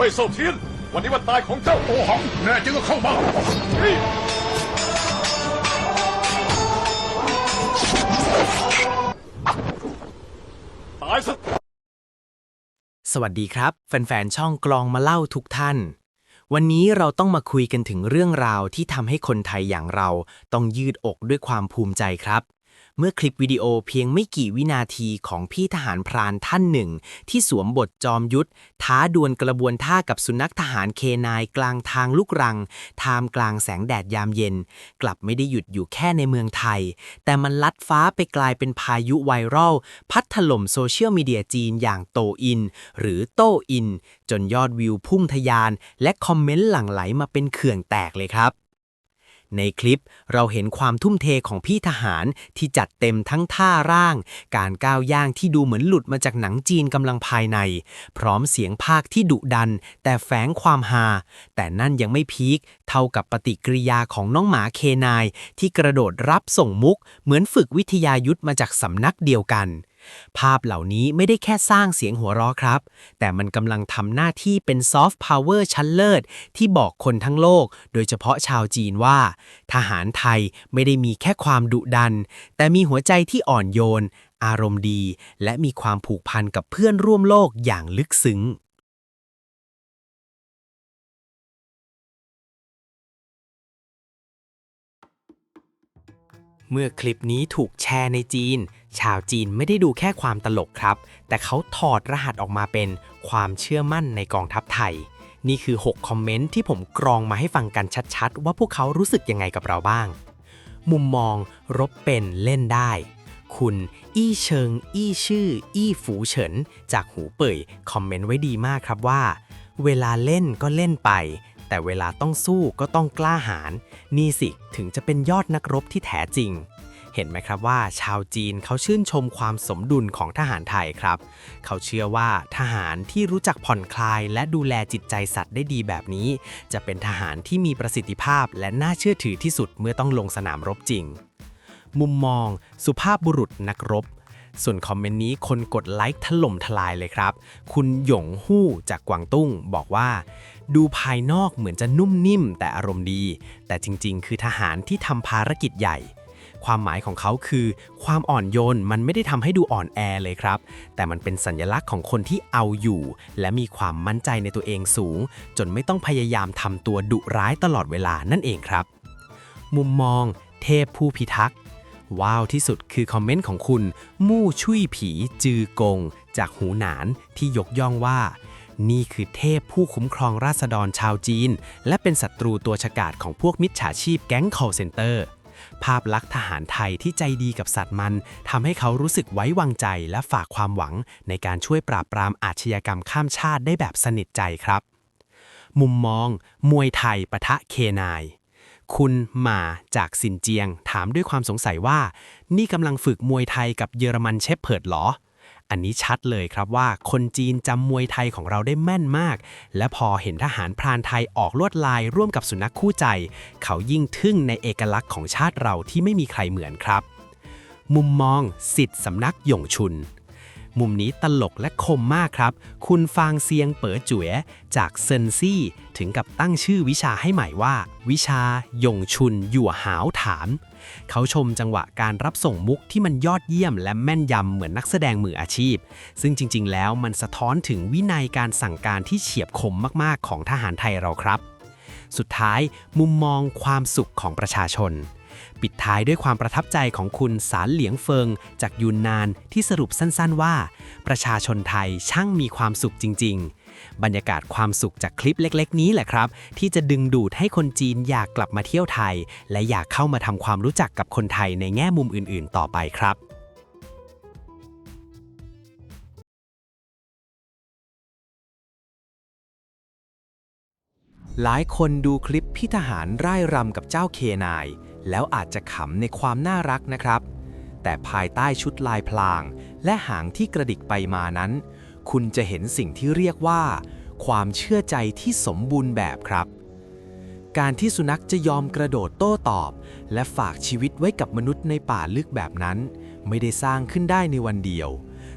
เว่ยเซเทียน วันนี้วันตายของเจ้าโอหังแน่จริงก็เข้ามาเฮ้ยตายซะสวัสดีครับ แฟน ๆ ช่องกลองมาเล่าทุกท่าน วันนี้เราต้องมาคุยกันถึงเรื่องราวที่ทำให้คนไทยอย่างเราต้องยืดอกด้วยความภูมิใจครับ เมื่อคลิปวิดีโอเพียงไม่กี่วินาทีของพี่ทหารพรานท่านหนึ่ง ที่สวมบทจอมยุทธท้าดวลกระบวนท่ากับสุนัขทหารเคนายกลางทางลูกรัง ท่ามกลางแสงแดดยามเย็น กลับไม่ได้หยุดอยู่แค่ในเมืองไทย แต่มันลัดฟ้าไปกลายเป็นพายุไวรัล พัดถล่มโซเชียลมีเดียจีนอย่างโตอิน หรือโตอิน จนยอดวิวพุ่งทะยาน และคอมเมนต์หลั่งไหลมาเป็นเขื่อนแตกเลยครับ ในคลิปเราเห็นความทุ่มเทของพี่ทหารที่จัดเต็มทั้งท่าร่าง การก้าวย่างที่ดูเหมือนหลุดมาจากหนังจีนกำลังภายใน พร้อมเสียงภาคที่ดุดัน แต่แฝงความฮาแต่นั่นยังไม่พีคเท่ากับปฏิกิริยาของน้องหมาเคนายที่กระโดดรับส่งมุก เหมือนฝึกวิทยายุทธมาจากสำนักเดียวกัน ภาพเหล่านี้ไม่ได้แค่สร้างเสียงหัวเราะครับ แต่มันกำลังทำหน้าที่เป็นซอฟต์พาวเวอร์ชั้นเลิศ ที่บอกคนทั้งโลก โดยเฉพาะชาวจีนว่า ทหารไทยไม่ได้มีแค่ความดุดัน แต่มีหัวใจที่อ่อนโยน อารมณ์ดี และมีความผูกพันกับเพื่อนร่วมโลกอย่างลึกซึ้งเมื่อคลิปนี้ถูกแชร์ในจีน ชาวจีนไม่ได้ดูแค่ความตลกครับ แต่เขาถอดรหัสออกมาเป็นความเชื่อมั่นในกองทัพไทย นี่คือ 6 คอมเมนต์ที่ผมกรองมาให้ฟังกันชัดๆ ว่าพวกเขารู้สึกยังไงกับเราบ้าง มุมมองรบเป็นเล่นได้ คุณ อี้เชิง อี้ชื่อ อี้ฝูเฉิน จากหูเป่ยคอมเมนต์ไว้ดีมากครับว่า เวลาเล่นก็เล่นไป แต่เวลาต้องสู้ก็ต้องกล้าหาญนี่สิถึงจะเป็นยอดนักรบที่แท้จริง เห็นไหมครับว่า ชาวจีนเขาชื่นชมความสมดุลของทหารไทยครับ เขาเชื่อว่าทหารที่รู้จักผ่อนคลาย และดูแลจิตใจสัตว์ได้ดีแบบนี้ จะเป็นทหารที่มีประสิทธิภาพ และน่าเชื่อถือที่สุดเมื่อต้องลงสนามรบจริง มุมมอง สุภาพบุรุษนักรบส่วนคอมเมนต์นี้คนกดไลค์ถล่มทลายเลยครับ คุณหยงฮู้จากกวางตุ้งบอกว่า ดูภายนอกเหมือนจะนุ่มนิ่มแต่อารมณ์ดี แต่จริงๆ คือทหารที่ทำภารกิจใหญ่ ความหมายของเขาคือ ความอ่อนโยนมันไม่ได้ทำให้ดูอ่อนแอเลยครับ แต่มันเป็นสัญลักษณ์ของคนที่เอาอยู่ และมีความมั่นใจในตัวเองสูง จนไม่ต้องพยายามทำตัวดุร้ายตลอดเวลานั่นเองครับ มุมมอง เทพผู้พิทักษ์ว้าวที่สุดคือคอมเมนต์ของคุณ มู่ชุยผีจือกง จากหูหนานที่ยกย่องว่า นี่คือเทพผู้คุ้มครองราษฎรชาวจีน และเป็นศัตรูตัวฉกาจของพวกมิจฉาชีพแก๊ง call center ภาพลักษณ์ทหารไทยที่ใจดีกับสัตว์มันทำให้เขารู้สึกไว้วางใจและฝากความหวัง ในการช่วยปราบปรามอาชญากรรมข้ามชาติได้แบบสนิทใจครับ มุมมอง มวยไทยปะทะเคนายคุณหมาจากสินเจียง ถามด้วยความสงสัยว่า นี่กำลังฝึกมวยไทยกับเยอรมันเชฟเพิร์ดเหรอ อันนี้ชัดเลยครับว่าคนจีนจำมวยไทยของเราได้แม่นมาก และพอเห็นทหารพรานไทยออกลวดลายร่วมกับสุนัขคู่ใจ เขายิ่งทึ่งในเอกลักษณ์ของชาติเราที่ไม่มีใครเหมือนครับ มุมมองสิทธิสำนักหยงชุน มุมนี้ตลกและคมมากครับ คุณฟางเซียงเป๋อจ๋วยจากเซินซี่ ถึงกับตั้งชื่อวิชาให้ใหม่ว่า วิชาหยงชุนหยั่วหาวถาม เขาชมจังหวะการรับส่งมุกที่มันยอดเยี่ยมและแม่นยำเหมือนนักแสดงมืออาชีพ ซึ่งจริง ๆ แล้วมันสะท้อนถึงวินัยการสั่งการที่เฉียบคมมากๆ ของทหารไทยเราครับ สุดท้ายมุมมองความสุขของประชาชน ปิดท้ายด้วยความประทับใจของคุณสารเหลียงเฟิง จากยูนนานที่สรุปสั้นๆว่า ประชาชนไทยช่างมีความสุขจริง ๆ บรรยากาศความสุขจากคลิปเล็กๆ นี้แหละครับ ที่จะดึงดูดให้คนจีนอยากกลับมาเที่ยวไทย และอยากเข้ามาทำความรู้จักกับคนไทยในแง่มุมอื่นๆ ต่อไปครับหลายคนดูคลิปพี่ทหารร่ายรำกับเจ้าเคนาย แล้วอาจจะขำในความน่ารักนะครับ แต่ภายใต้ชุดลายพลาง และหางที่กระดิกไปมานั้น คุณจะเห็นสิ่งที่เรียกว่า ความเชื่อใจที่สมบูรณ์แบบครับ การที่สุนัขจะยอมกระโดดโต้ตอบ และฝากชีวิตไว้กับมนุษย์ในป่าลึกแบบนั้น ไม่ได้สร้างขึ้นได้ในวันเดียว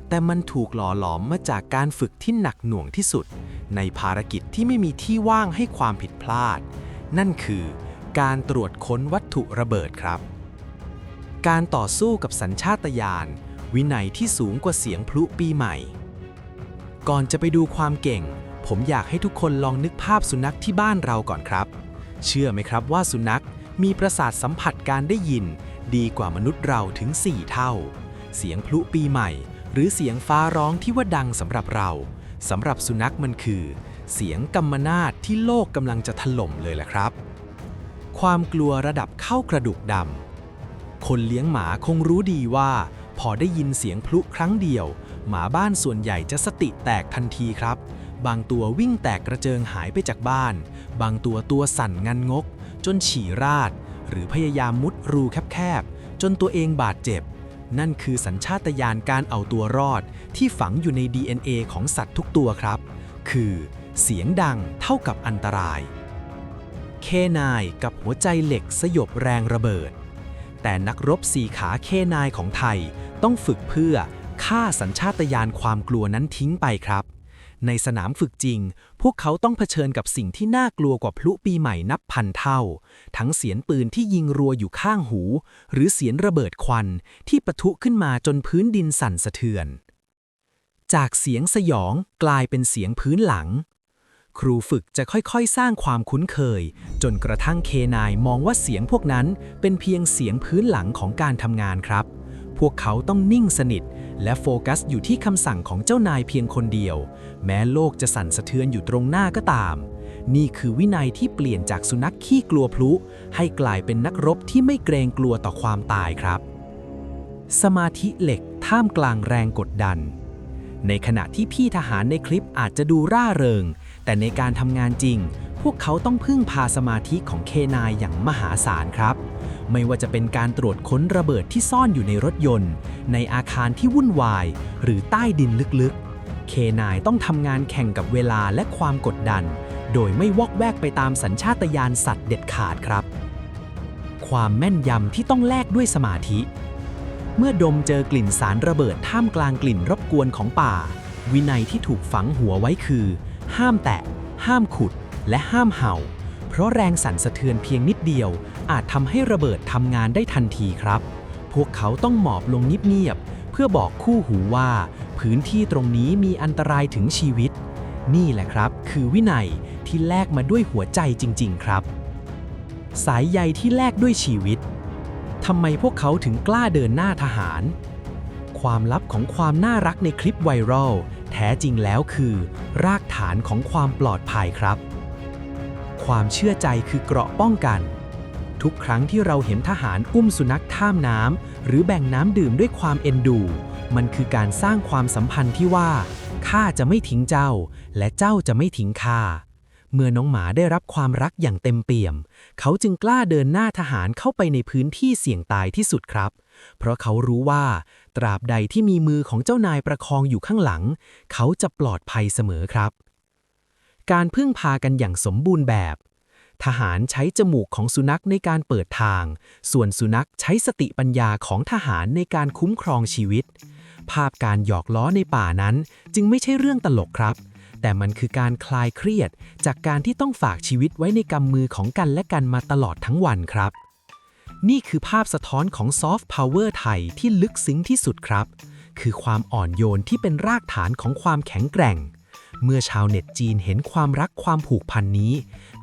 แต่มันถูกหล่อหลอมมาจากการฝึกที่หนักหน่วงที่สุด ในภารกิจที่ไม่มีที่ว่างให้ความผิดพลาด นั่นคือ การตรวจค้นวัตถุระเบิดครับ การต่อสู้กับสัญชาตญาณวินัยที่สูงกว่าเสียงพลุปีใหม่ ก่อนจะไปดูความเก่ง ผมอยากให้ทุกคนลองนึกภาพสุนัขที่บ้านเราก่อนครับ เชื่อไหมครับว่าสุนัขมีประสาทสัมผัสการได้ยิน ดีกว่ามนุษย์เราถึง 4 เท่า เสียงพลุปีใหม่ หรือเสียงฟ้าร้องที่ว่าดังสำหรับเราสำหรับสุนัขมันคือ เสียงกำมนาดที่โลกกำลังจะถล่มเลยแหละครับ ความกลัวระดับเข้ากระดูกดำ คนเลี้ยงหมาคงรู้ดีว่า พอได้ยินเสียงพลุครั้งเดียว หมาบ้านส่วนใหญ่จะสติแตกทันทีครับ บางตัววิ่งแตกกระเจิงหายไปจากบ้าน บางตัวตัวสั่นงันงก จนฉี่ราด หรือพยายามมุดรูแคบๆ จนตัวเองบาดเจ็บ นั่นคือสัญชาตญาณการเอาตัวรอด ที่ฝังอยู่ใน DNA ของสัตว์ทุกตัวครับ คือ เสียงดังเท่ากับอันตราย เคนายกับหัวใจเหล็กสยบแรงระเบิด แต่นักรบสี่ขาเคนายของไทยต้องฝึกเพื่อฆ่าสัญชาตญาณความกลัวนั้นทิ้งไปครับ ในสนามฝึกจริง พวกเขาต้องเผชิญกับสิ่งที่น่ากลัวกว่าพลุปีใหม่นับพันเท่า ทั้งเสียงปืนที่ยิงรัวอยู่ข้างหู หรือเสียงระเบิดควันที่ปะทุขึ้นมาจนพื้นดินสั่นสะเทือน จากเสียงสยองกลายเป็นเสียงพื้นหลัง ครูฝึกจะค่อยๆ สร้างความคุ้นเคย จนกระทั่งเคนายมองว่าเสียงพวกนั้นเป็นเพียงเสียงพื้นหลังของการทำงานครับ พวกเขาต้องนิ่งสนิท และโฟกัสอยู่ที่คำสั่งของเจ้านายเพียงคนเดียว แม้โลกจะสั่นสะเทือนอยู่ตรงหน้าก็ตาม นี่คือวินัยที่เปลี่ยนจากสุนัขขี้กลัวพลุ ให้กลายเป็นนักรบที่ไม่เกรงกลัวต่อความตายครับ สมาธิเหล็กท่ามกลางแรงกดดัน ในขณะที่พี่ทหารในคลิปอาจจะดูร่าเริง แต่ในการทำงานจริง พวกเขาต้องพึ่งพาสมาธิของเคนายอย่างมหาศาลครับ ไม่ว่าจะเป็นการตรวจค้นระเบิดที่ซ่อนอยู่ในรถยนต์ ในอาคารที่วุ่นวาย หรือใต้ดินลึกๆ เคนายต้องทำงานแข่งกับเวลาและความกดดัน โดยไม่วอกแวกไปตามสัญชาตญาณสัตว์เด็ดขาดครับความแม่นยำที่ต้องแลกด้วยสมาธิ เมื่อดมเจอกลิ่นสารระเบิดท่ามกลางกลิ่นรบกวนของป่า วินัยที่ถูกฝังหัวไว้คือ ห้ามแตะ ห้ามขุด และห้ามเห่า เพราะแรงสั่นสะเทือนเพียงนิดเดียว อาจทำให้ระเบิดทำงานได้ทันทีครับ พวกเขาต้องหมอบลงเงียบๆเพื่อบอกคู่หูว่า พื้นที่ตรงนี้มีอันตรายถึงชีวิต นี่แหละครับ คือวินัยที่แลกมาด้วยหัวใจจริง ๆ ครับ สายใยที่แลกด้วยชีวิตทำไมพวกเขาถึงกล้าเดินหน้าทหาร ความลับของความน่ารักในคลิปไวรัลแท้จริงแล้วคือ รากฐานของความปลอดภัยครับ ความเชื่อใจคือเกราะป้องกัน ทุกครั้งที่เราเห็นทหารอุ้มสุนัขท่ามน้ำหรือแบ่งน้ำดื่มด้วยความเอ็นดู มันคือการสร้างความสัมพันธ์ที่ว่าข้าจะไม่ทิ้งเจ้า และเจ้าจะไม่ทิ้งข้า เมื่อน้องหมาได้รับความรักอย่างเต็มเปี่ยม เขาจึงกล้าเดินหน้าทหารเข้าไปในพื้นที่เสี่ยงตายที่สุดครับ เพราะเขารู้ว่า ตราบใดที่มีมือของเจ้านายประคองอยู่ข้างหลัง เขาจะปลอดภัยเสมอครับ การพึ่งพากันอย่างสมบูรณ์แบบ ทหารใช้จมูกของสุนัขในการเปิดทาง ส่วนสุนัขใช้สติปัญญาของทหารในการคุ้มครองชีวิต ภาพการหยอกล้อในป่านั้นจึงไม่ใช่เรื่องตลกครับ แต่มันคือการคลายเครียด จากการที่ต้องฝากชีวิตไว้ในกำมือของกันและกันมาตลอดทั้งวันครับ นี่คือภาพสะท้อนของซอฟต์พาวเวอร์ไทยที่ลึกซึ้งที่สุดครับ คือความอ่อนโยนที่เป็นรากฐานของความแข็งแกร่ง เมื่อชาวเน็ตจีนเห็นความรักความผูกพันนี้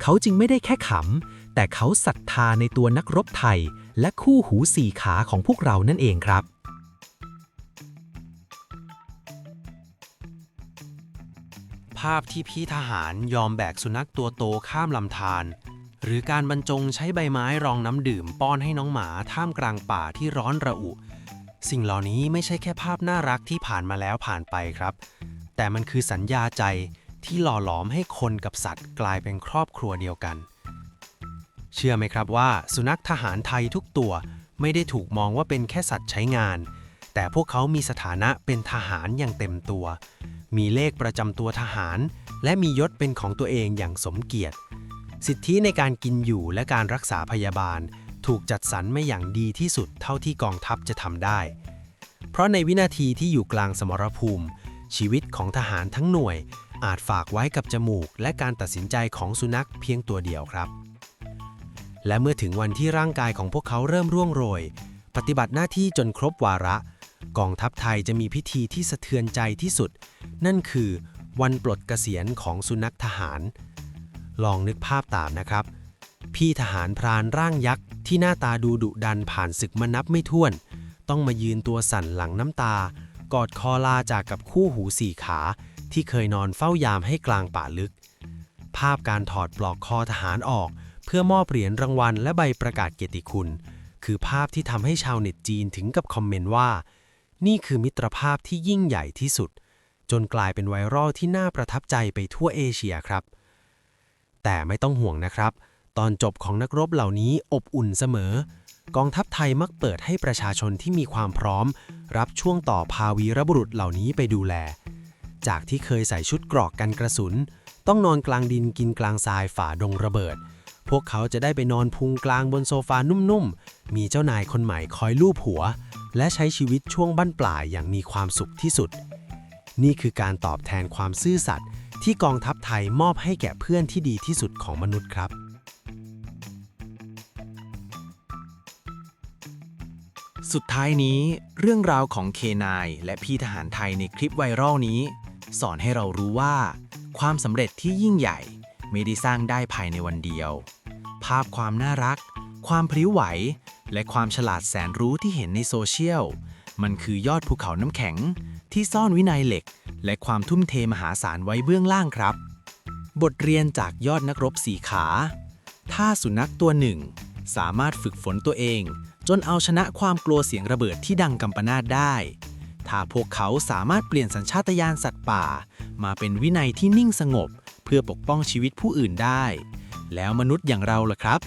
เขาจึงไม่ได้แค่ขำ แต่เขาศรัทธาในตัวนักรบไทย และคู่หูสี่ขาของพวกเรานั่นเองครับ ภาพที่พี่ทหารยอมแบกสุนัขตัวโตข้ามลำธารหรือการบรรจงใช้ใบไม้รองน้ำดื่มป้อนให้น้องหมาท่ามกลางป่าที่ร้อนระอุ สิ่งเหล่านี้ไม่ใช่แค่ภาพน่ารักที่ผ่านมาแล้วผ่านไปครับ แต่มันคือสัญญาใจที่หล่อหลอมให้คนกับสัตว์กลายเป็นครอบครัวเดียวกัน เชื่อไหมครับว่า สุนัขทหารไทยทุกตัวไม่ได้ถูกมองว่าเป็นแค่สัตว์ใช้งาน แต่พวกเขามีสถานะเป็นทหารอย่างเต็มตัว มีเลขประจำตัวทหาร และมียศเป็นของตัวเองอย่างสมเกียรติ สิทธิในการกินอยู่และการรักษาพยาบาล ถูกจัดสรรมาอย่างดีที่สุดเท่าที่กองทัพจะทำได้ เพราะในวินาทีที่อยู่กลางสมรภูมิ ชีวิตของทหารทั้งหน่วย อาจฝากไว้กับจมูก และการตัดสินใจของสุนัขเพียงตัวเดียวครับ และเมื่อถึงวันที่ร่างกายของพวกเขาเริ่มร่วงโรย ปฏิบัติหน้าที่จนครบวาระ กองทัพไทยจะมีพิธีที่สะเทือนใจที่สุด นั่นคือวันปลดเกษียณของสุนัขทหาร ลองนึกภาพตามนะครับ พี่ทหารพรานร่างยักษ์ ที่หน้าตาดูดุดันผ่านศึกมานับไม่ถ้วน ต้องมายืนตัวสั่นหลังน้ำตา กอดคอลาจากกับคู่หูสี่ขา ที่เคยนอนเฝ้ายามให้กลางป่าลึก ภาพการถอดปลอกคอทหารออก เพื่อมอบเหรียญรางวัลและใบประกาศเกียรติคุณ คือภาพที่ทำให้ชาวเน็ตจีนถึงกับคอมเมนต์ว่า นี่คือมิตรภาพที่ยิ่งใหญ่ที่สุด จนกลายเป็นไวรัลที่น่าประทับใจไปทั่วเอเชียครับ แต่ไม่ต้องห่วงนะครับ ตอนจบของนักรบเหล่านี้อบอุ่นเสมอ กองทัพไทยมักเปิดให้ประชาชนที่มีความพร้อม รับช่วงต่อภาวีรบุรุษเหล่านี้ไปดูแล จากที่เคยใส่ชุดเกรอกกันกระสุน ต้องนอนกลางดินกินกลางทรายฝ่าดงระเบิด พวกเขาจะได้ไปนอนพุงกลางบนโซฟานุ่มๆ มีเจ้านายคนใหม่คอยลูบหัว และใช้ชีวิตช่วงบั้นปลายอย่างมีความสุขที่สุด นี่คือการตอบแทนความซื่อสัตย์ที่กองทัพไทยมอบให้แก่เพื่อนที่ดีที่สุดของมนุษย์ครับสุดท้ายนี้เรื่องราวของเคนายและพี่ทหารไทยในคลิปไวรัลนี้ สอนให้เรารู้ว่า ความสำเร็จที่ยิ่งใหญ่ ไม่ได้สร้างได้ภายในวันเดียวาพความน่ารัก ความพริ้วไหว และความฉลาดแสนรู้ที่เห็นในโซเชียล มันคือยอดภูเขาน้ำแข็ง ที่ซ่อนวินัยเหล็ก และความทุ่มเทมหาศาลไว้เบื้องล่างครับ บทเรียนจากยอดนักรบสีขา ถ้าสุนัขตัวหนึ่ง สามารถฝึกฝนตัวเอง จนเอาชนะความกลัวเสียงระเบิดที่ดังกำปนาตได้ ถ้าพวกเขาสามารถเปลี่ยนสัญชาตญาณสัตว์ป่า มาเป็นวินัยที่นิ่งสงบ เพื่อปกป้องชีวิตผู้อื่นได้ แล้วมนุษย์อย่างเราล่ะครับ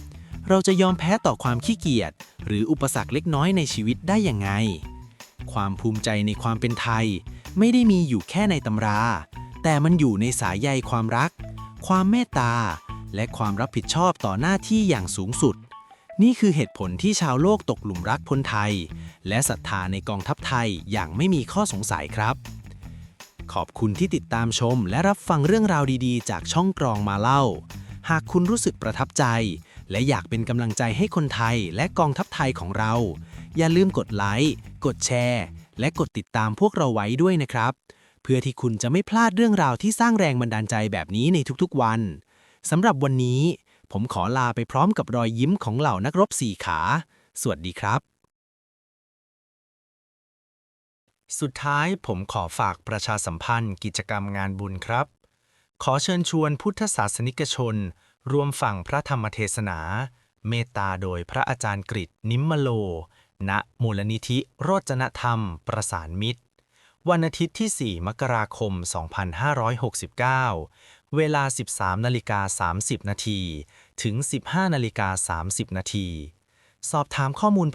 เราจะยอมแพ้ต่อความขี้เกียจหรืออุปสรรคเล็กน้อยในชีวิตได้อย่างไง ความภูมิใจในความเป็นไทย ไม่ได้มีอยู่แค่ในตำรา แต่มันอยู่ในสายใยความรัก ความเมตตา และความรับผิดชอบต่อหน้าที่อย่างสูงสุด นี่คือเหตุผลที่ชาวโลกตกหลุมรักพลไทย และศรัทธาในกองทัพไทยอย่างไม่มีข้อสงสัยครับขอบคุณที่ติดตามชมและรับฟังเรื่องราวดีๆ จากช่องกรองมาเล่า หากคุณรู้สึกประทับใจ และอยากเป็นกำลังใจให้คนไทยและกองทัพไทยของเรา อย่าลืมกดไลค์ กดแชร์ และกดติดตามพวกเราไว้ด้วยนะครับ เพื่อที่คุณจะไม่พลาดเรื่องราวที่สร้างแรงบันดาลใจแบบนี้ในทุกๆวันสำหรับวันนี้ ผมขอลาไปพร้อมกับรอยยิ้มของเหล่านักรบสี่ขา สวัสดีครับสุดท้ายผมขอฝากประชาสัมพันธ์กิจกรรมงานบุญครับ ขอเชิญชวนพุทธศาสนิกชน รวมฟังพระธรรมเทศนา เมตตาโดยพระอาจารย์กฤษนิมมโล ณ มูลนิธิโรจนธรรม ประสานมิตร วันอาทิตย์ที่ 4 มกราคม 2569 เวลา 13นาฬิกา30 นาที ถึง 15นาฬิกา30 นาที สอบถามข้อมูลเพิ่ม